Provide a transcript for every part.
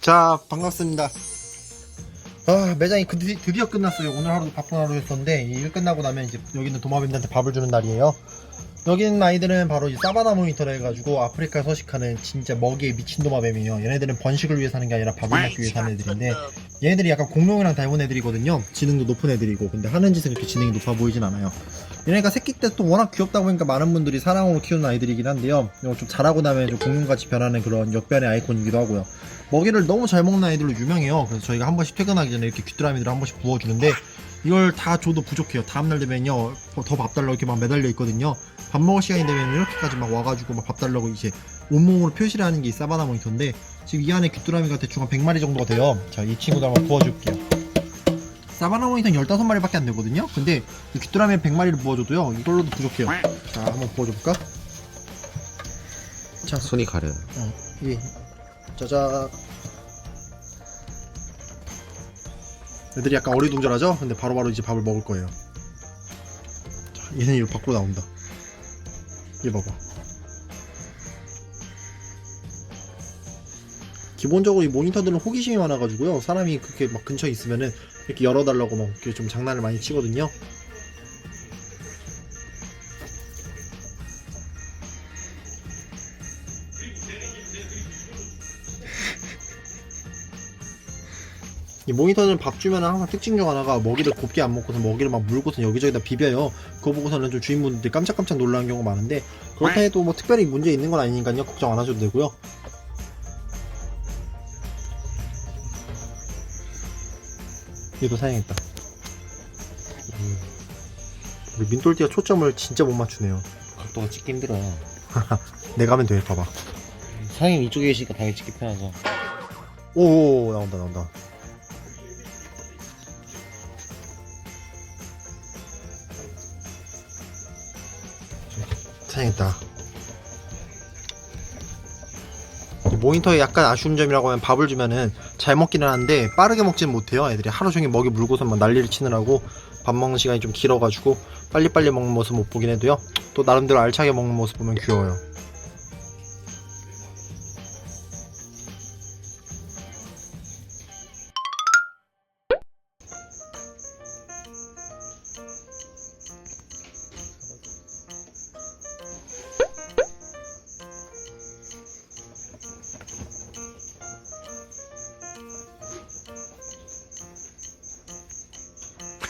자 반갑습니다. 아 매장이 그- 드디, 드디어 끝났어요. 오늘 하루도 바쁜 하루였었는데 이일 끝나고 나면 이제 여기는 도마뱀들한테 밥을 주는 날이에요. 여기 있는 아이들은 바로 이 사바나 모니터를 해가지고 아프리카에 서식하는 진짜 먹이에 미친 도마뱀이에요. 얘네들은 번식을 위해 사는 게 아니라 밥을 먹기 위해 사는 애들인데 얘네들이 약간 공룡이랑 닮은 애들이거든요. 지능도 높은 애들이고. 근데 하는 짓은 그렇게 지능이 높아 보이진 않아요. 얘네가 새끼 때 또 워낙 귀엽다 보니까 많은 분들이 사랑으로 키우는 아이들이긴 한데요. 좀 자라고 나면 좀 공룡같이 변하는 그런 역변의 아이콘이기도 하고요. 먹이를 너무 잘 먹는 아이들로 유명해요. 그래서 저희가 한 번씩 퇴근하기 전에 이렇게 귀뚜라미들을 한 번씩 부어주는데 이걸 다 줘도 부족해요. 다음날 되면요 더 밥 달라고 이렇게 막 매달려 있거든요. 밥 먹을 시간이 되면 이렇게까지 막 와가지고 막 밥 달라고 이제 온몸으로 표시를 하는 게 이 사바나 모니터인데 지금 이 안에 귀뚜라미가 대충 한 100마리 정도가 돼요 자 이 친구들 한번 부어줄게요 사바나 모니터는 15마리밖에 안 되거든요 근데 이 귀뚜라미 100마리를 부어줘도요 이걸로도 부족해요 자 한번 부어줘볼까? 자 손이 가려요. 어, 예. 짜자. 애들이 약간 어리둥절하죠? 근데 바로바로 이제 밥을 먹을 거예요. 자, 얘는 이거 밖으로 나온다. 얘 봐봐. 기본적으로 이 모니터들은 호기심이 많아가지고요. 사람이 그렇게 막 근처에 있으면은 이렇게 열어달라고 막 이렇게 좀 장난을 많이 치거든요. 이 모니터는 밥 주면 항상 특징 중 하나가 먹이를 곱게 안 먹고서 먹이를 막 물고서 여기저기다 비벼요. 그거 보고서는 좀 주인분들이 깜짝깜짝 놀라는 경우가 많은데 그렇다 해도 뭐 특별히 문제 있는 건 아니니까요. 걱정 안 하셔도 되고요. 얘도 사양했다. 음. 우리 민돌띠가 초점을 진짜 못 맞추네요. 각도가 찍기 힘들어요. 내가 하면 돼. 봐봐. 사장님 이쪽에 계시니까 당연히 찍기 편하죠. 오 나온다 나온다. 사양했다. 모니터에 약간 아쉬운 점이라고 하면 밥을 주면은 잘 먹기는 하는데 빠르게 먹지는 못해요. 애들이 하루 종일 먹이 물고서 막 난리를 치느라고 밥 먹는 시간이 좀 길어가지고 빨리빨리 먹는 모습 못 보긴 해도요. 또 나름대로 알차게 먹는 모습 보면 귀여워요.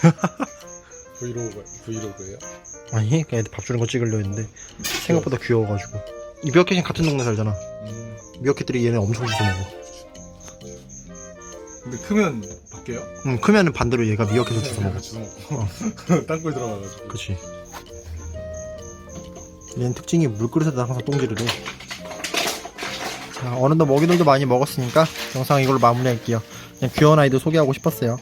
브이로그 브이로그예요? 아니 그냥 애들 밥 주는 거 찍으려 했는데 생각보다 귀여워가지고. 이 미어캣이 같은 동네 살잖아. 음. 미어캣들이 얘네 엄청 주워 먹어. 근데 크면 바뀌어요? 응 크면은 반대로 얘가 미어캣을 주워 먹어. 주워 먹고 땅굴 들어가가지고. 그치. 얘는 특징이 물그릇에다 항상 똥질을 해. 자, 어느덧 먹이들도 많이 먹었으니까 영상 이걸로 마무리할게요. 그냥 귀여운 아이들 소개하고 싶었어요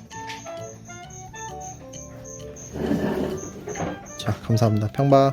자 감사합니다. 평바